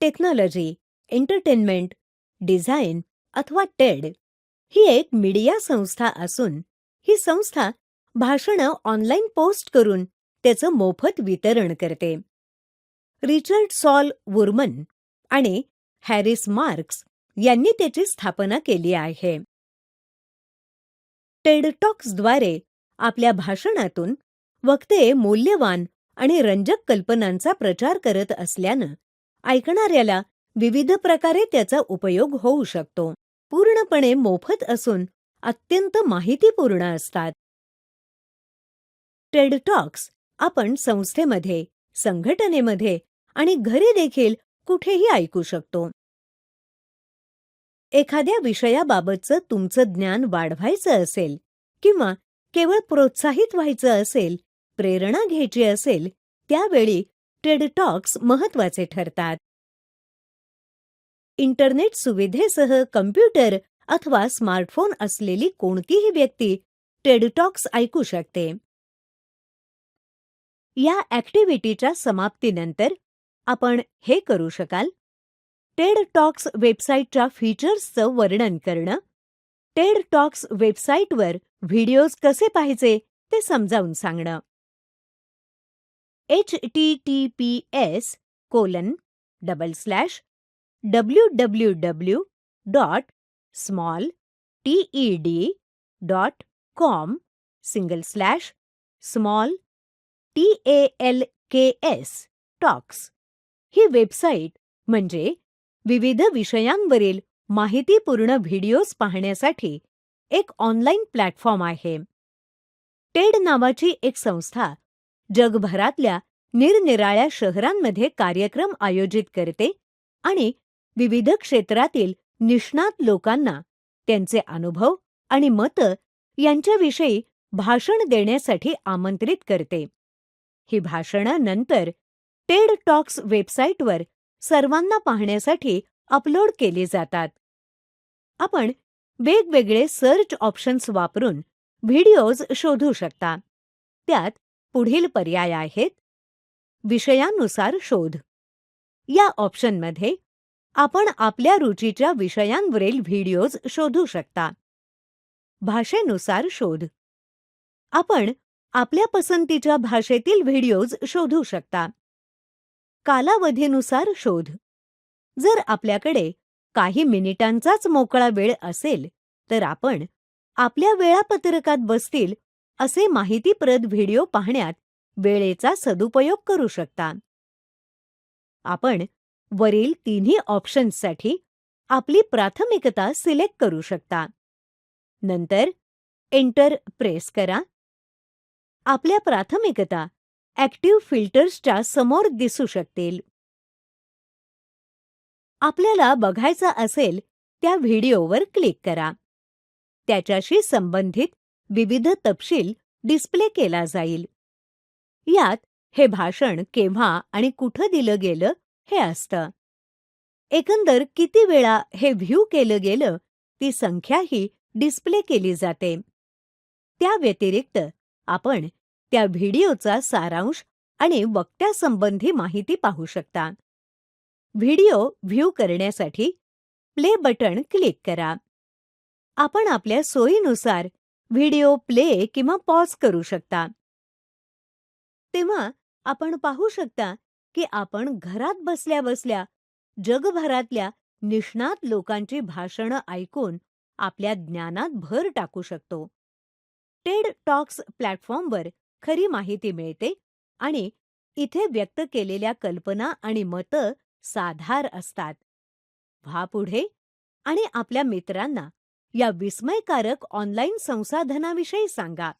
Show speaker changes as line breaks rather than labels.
Technology entertainment design अथवा TED ही एक मीडिया संस्था असून ही संस्था भाषणं ऑनलाईन पोस्ट करून त्याचं मोफत वितरण करते. रिचर्ड सॉल वुर्मन आणि हॅरिस मार्क्स यांनी त्याची स्थापना केली आहे. टेडटॉक्सद्वारे आपल्या भाषणातून वक्ते मूल्यवान आणि रंजक कल्पनांचा प्रचार करत असल्यानं ऐकणाऱ्याला विविध प्रकारे त्याचा उपयोग होऊ शकतो. पूर्णपणे मोफत असून अत्यंत माहितीपूर्ण असतात. टेडटॉक्स आपण संस्थेमध्ये संघटनेमध्ये आणि घरी देखील कुठेही ऐकू शकतो. एखाद्या विषयाबाबतचं तुमचं ज्ञान वाढवायचं असेल किंवा केवळ प्रोत्साहित व्हायचं असेल प्रेरणा घ्यायची असेल त्यावेळी टेड टॉक्स महत्त्वाचे ठरतात. इंटरनेट सुविधेसह कम्प्युटर अथवा स्मार्टफोन असलेली कोणतीही व्यक्ती टेडटॉक्स ऐकू शकते. या ॲक्टिव्हिटीच्या समाप्तीनंतर आपण हे करू शकाल. टेड टॉक्स वेबसाईटच्या फीचर्सचं वर्णन करणं. टेड टॉक्स वेबसाईटवर व्हिडिओज कसे पाहायचे ते समजावून सांगणं. H T T P S colon double slash W W W dot small T D dot com single slash small T A L K S talks he website म्हणजे विविध विषयांवरील माहितीपूर्ण व्हिडिओज पाहण्यासाठी एक ऑनलाईन प्लॅटफॉर्म आहे. Ted नावाची एक संस्था जगभरातल्या निरनिराळ्या शहरांमध्ये कार्यक्रम आयोजित करते आणि विविध क्षेत्रातील निष्णात लोकांना त्यांचे अनुभव आणि मतं यांच्याविषयी भाषण देण्यासाठी आमंत्रित करते. ही भाषणं नंतर टेड टॉक्स वेबसाईटवर सर्वांना पाहण्यासाठी अपलोड केली जातात. आपण वेगवेगळे सर्च ऑप्शन्स वापरून व्हिडिओज शोधू शकता. त्यात पुढील पर्याय आहेत. विषयानुसार शोध. या ऑप्शनमध्ये आपण आपल्या रुचीच्या विषयांवरील व्हिडिओज शोधू शकता. भाषेनुसार शोध. आपण आपल्या पसंतीच्या भाषेतील व्हिडिओज शोधू शकता. कालावधीनुसार शोध. जर आपल्याकडे काही मिनिटांचाच मोकळा वेळ असेल तर आपण आपल्या वेळापत्रकात बसतील असे माहितीप्रद व्हिडिओ पाहण्यात वेळेचा सदुपयोग करू शकता. आपण वरील तिन्ही ऑप्शन्ससाठी आपली प्राथमिकता सिलेक्ट करू शकता. नंतर एंटर प्रेस करा. आपल्या प्राथमिकता ॲक्टिव्ह फिल्टर्सच्या समोर दिसू शकतील. आपल्याला बघायचा असेल त्या व्हिडिओवर क्लिक करा. त्याच्याशी संबंधित विविध तपशील डिस्प्ले केला जाईल. यात हे भाषण केव्हा आणि कुठं दिलं गेलं हे असतं. एकंदर किती वेळा हे व्ह्यू केलं गेलं ती संख्याही डिस्प्ले केली जाते. त्या व्यतिरिक्त आपण त्या व्हिडिओचा सारांश आणि वक्त्यासंबंधी माहिती पाहू शकता. व्हिडिओ व्ह्यू करण्यासाठी प्ले बटण क्लिक करा. आपण आपल्या सोयीनुसार व्हिडिओ प्ले किंवा पॉज करू शकता. तेव्हा आपण पाहू शकता की आपण घरात बसल्या बसल्या जगभरातल्या निष्णात लोकांची भाषणं ऐकून आपल्या ज्ञानात भर टाकू शकतो. टेड टॉक्स प्लॅटफॉर्मवर खरी माहिती मिळते आणि इथे व्यक्त केलेल्या कल्पना आणि मतं साधार असतात. व्हा पुढे आणि आपल्या मित्रांना या विस्मयकारक ऑनलाईन संसाधनाविषयी सांगा.